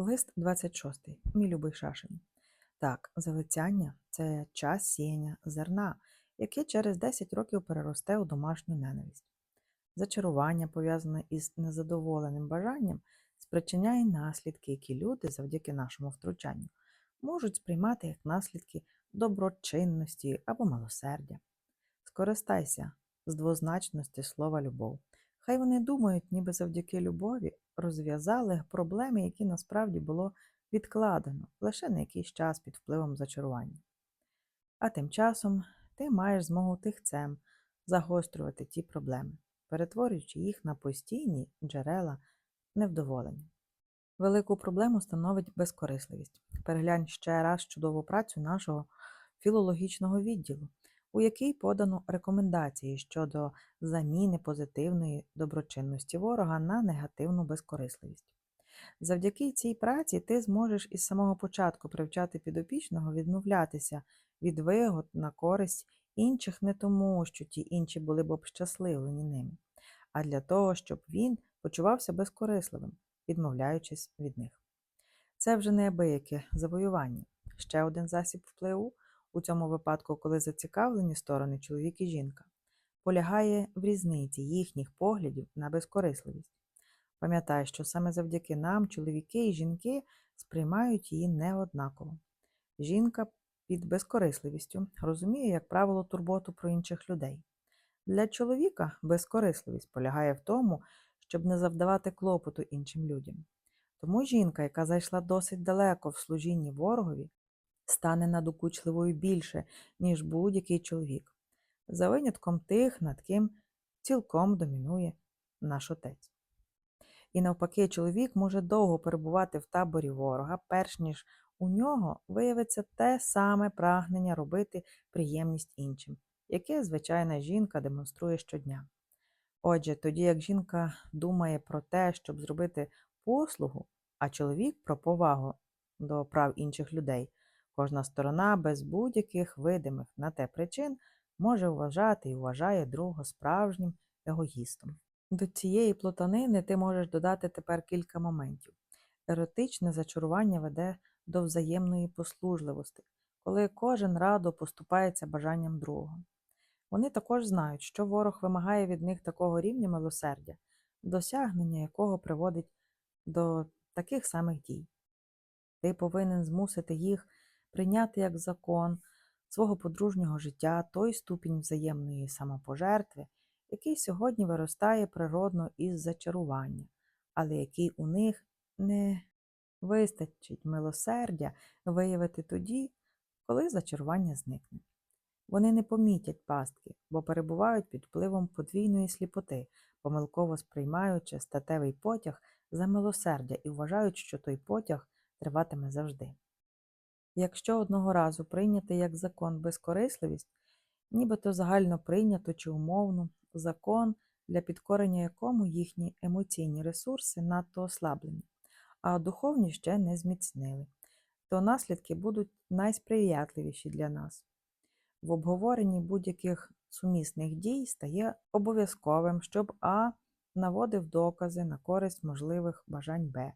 Лист 26. Мій любий шашень. Так, залицяння це час сіяння зерна, яке через 10 років переросте у домашню ненависть. Зачарування, пов'язане із незадоволеним бажанням, спричиняє наслідки, які люди завдяки нашому втручанню можуть сприймати як наслідки доброчинності або милосердя. Скористайся з двозначності слова любов. Хай вони думають, ніби завдяки любові розв'язали проблеми, які насправді було відкладено лише на якийсь час під впливом зачарування. А тим часом ти маєш змогу тихцем загострювати ті проблеми, перетворюючи їх на постійні джерела невдоволення. Велику проблему становить безкорисливість. Переглянь ще раз чудову працю нашого філологічного відділу, у якій подано рекомендації щодо заміни позитивної доброчинності ворога на негативну безкорисливість. Завдяки цій праці ти зможеш із самого початку привчати підопічного відмовлятися від вигод на користь інших не тому, що ті інші були б общасливлені ними, а для того, щоб він почувався безкорисливим, відмовляючись від них. Це вже неабияке завоювання. Ще один засіб впливу у цьому випадку, коли зацікавлені сторони чоловік і жінка, полягає в різниці їхніх поглядів на безкорисливість. Пам'ятай, що саме завдяки нам чоловіки і жінки сприймають її неоднаково. Жінка під безкорисливістю розуміє, як правило, турботу про інших людей. Для чоловіка безкорисливість полягає в тому, щоб не завдавати клопоту іншим людям. Тому жінка, яка зайшла досить далеко в служінні ворогові, стане надокучливою більше, ніж будь-який чоловік, за винятком тих, над ким цілком домінує наш отець. І навпаки, чоловік може довго перебувати в таборі ворога, перш ніж у нього виявиться те саме прагнення робити приємність іншим, яке звичайна жінка демонструє щодня. Отже, тоді як жінка думає про те, щоб зробити послугу, а чоловік про повагу до прав інших людей, кожна сторона без будь-яких видимих на те причин може вважати і вважає другого справжнім егоїстом. До цієї плутанини ти можеш додати тепер кілька моментів. Еротичне зачарування веде до взаємної послужливості, коли кожен радо поступається бажанням другого. Вони також знають, що ворог вимагає від них такого рівня милосердя, досягнення якого приводить до таких самих дій. Ти повинен змусити їх прийняти як закон свого подружнього життя той ступінь взаємної самопожертви, який сьогодні виростає природно із зачарування, але який у них не вистачить милосердя виявити тоді, коли зачарування зникне. Вони не помітять пастки, бо перебувають під впливом подвійної сліпоти, помилково сприймаючи статевий потяг за милосердя і вважають, що той потяг триватиме завжди. Якщо одного разу прийняти як закон безкорисливість, нібито загально прийнято чи умовно закон, для підкорення якому їхні емоційні ресурси надто ослаблені, а духовні ще не зміцнили, то наслідки будуть найсприятливіші для нас. В обговоренні будь-яких сумісних дій стає обов'язковим, щоб А наводив докази на користь можливих бажань Б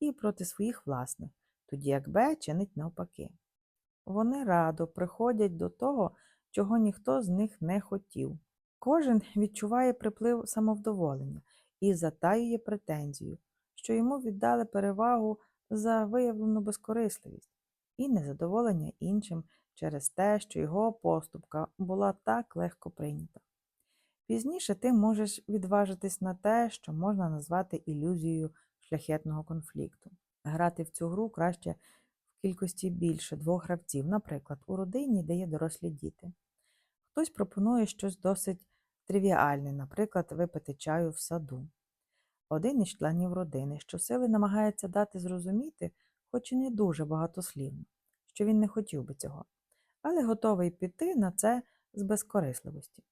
і проти своїх власних, тоді як Б чинить навпаки. Вони радо приходять до того, чого ніхто з них не хотів. Кожен відчуває приплив самовдоволення і затаює претензію, що йому віддали перевагу за виявлену безкорисливість і незадоволення іншим через те, що його поступка була так легко прийнята. Пізніше ти можеш відважитись на те, що можна назвати ілюзією шляхетного конфлікту. Грати в цю гру краще в кількості більше двох гравців, наприклад, у родині, де є дорослі діти. Хтось пропонує щось досить тривіальне, наприклад, випити чаю в саду. Один із членів родини щосили намагається дати зрозуміти, хоч і не дуже багатослівно, що він не хотів би цього, але готовий піти на це з безкорисливості.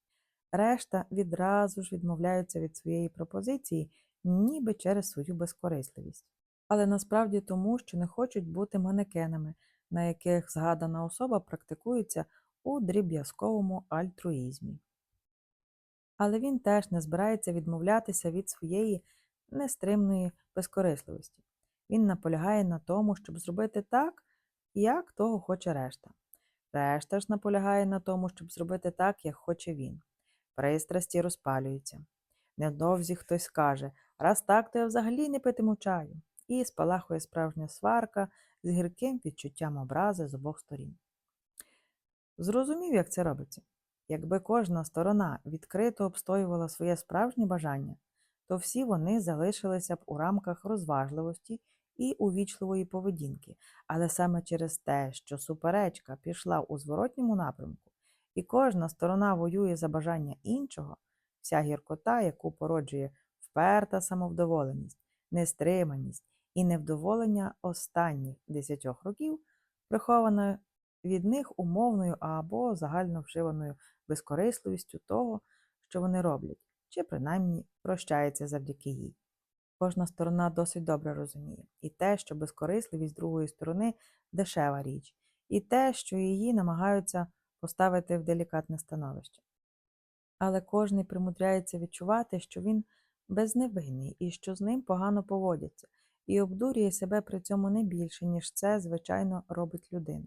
Решта відразу ж відмовляються від своєї пропозиції, ніби через свою безкорисливість. Але насправді тому, що не хочуть бути манекенами, на яких згадана особа практикується у дріб'язковому альтруїзмі. Але він теж не збирається відмовлятися від своєї нестримної безкорисливості. Він наполягає на тому, щоб зробити так, як того хоче решта. Решта ж наполягає на тому, щоб зробити так, як хоче він. Пристрасті розпалюються. Невдовзі хтось скаже, раз так, то я взагалі не питиму чаю. І спалахує справжня сварка з гірким відчуттям образи з обох сторін. Зрозумів, як це робиться. Якби кожна сторона відкрито обстоювала своє справжнє бажання, то всі вони залишилися б у рамках розважливості і увічливої поведінки, але саме через те, що суперечка пішла у зворотньому напрямку, і кожна сторона воює за бажання іншого, вся гіркота, яку породжує вперта самовдоволеність, нестриманість і невдоволення останніх десятьох років, прихована від них умовною або загально вживаною безкорисливістю того, що вони роблять, чи принаймні прощається завдяки їй. Кожна сторона досить добре розуміє і те, що безкорисливість другої сторони дешева річ, і те, що її намагаються поставити в делікатне становище. Але кожний примудряється відчувати, що він безневинний і що з ним погано поводяться, і обдурює себе при цьому не більше, ніж це, звичайно, робить людина.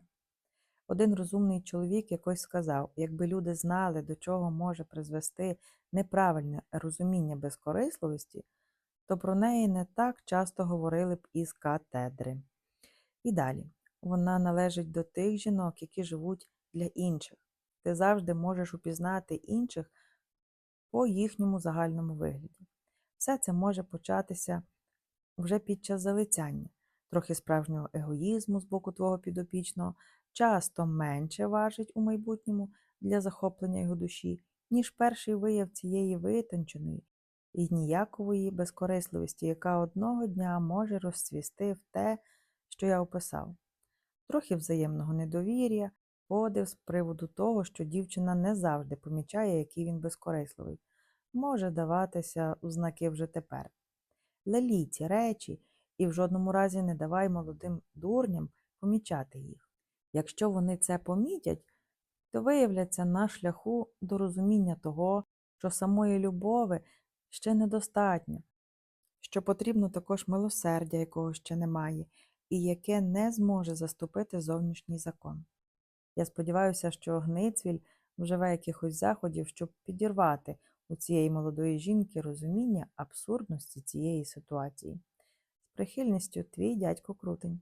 Один розумний чоловік якось сказав, якби люди знали, до чого може призвести неправильне розуміння безкорисливості, то про неї не так часто говорили б із катедри. І далі. Вона належить до тих жінок, які живуть для інших. Ти завжди можеш упізнати інших по їхньому загальному вигляді. Все це може початися вже під час залицяння, трохи справжнього егоїзму з боку твого підопічного, часто менше важить у майбутньому для захоплення його душі, ніж перший вияв цієї витонченої і ніякової безкорисливості, яка одного дня може розцвісти в те, що я описав. Трохи взаємного недовір'я, подив з приводу того, що дівчина не завжди помічає, який він безкорисливий, може даватися у знаки вже тепер. Лелій ці речі і в жодному разі не давай молодим дурням помічати їх. Якщо вони це помітять, то виявляться на шляху до розуміння того, що самої любови ще недостатньо, що потрібно також милосердя, якого ще немає, і яке не зможе заступити зовнішній закон. Я сподіваюся, що Гницвіль вживе якихось заходів, щоб підірвати у цієї молодої жінки розуміння абсурдності цієї ситуації. З прихильністю твій дядько Крутень.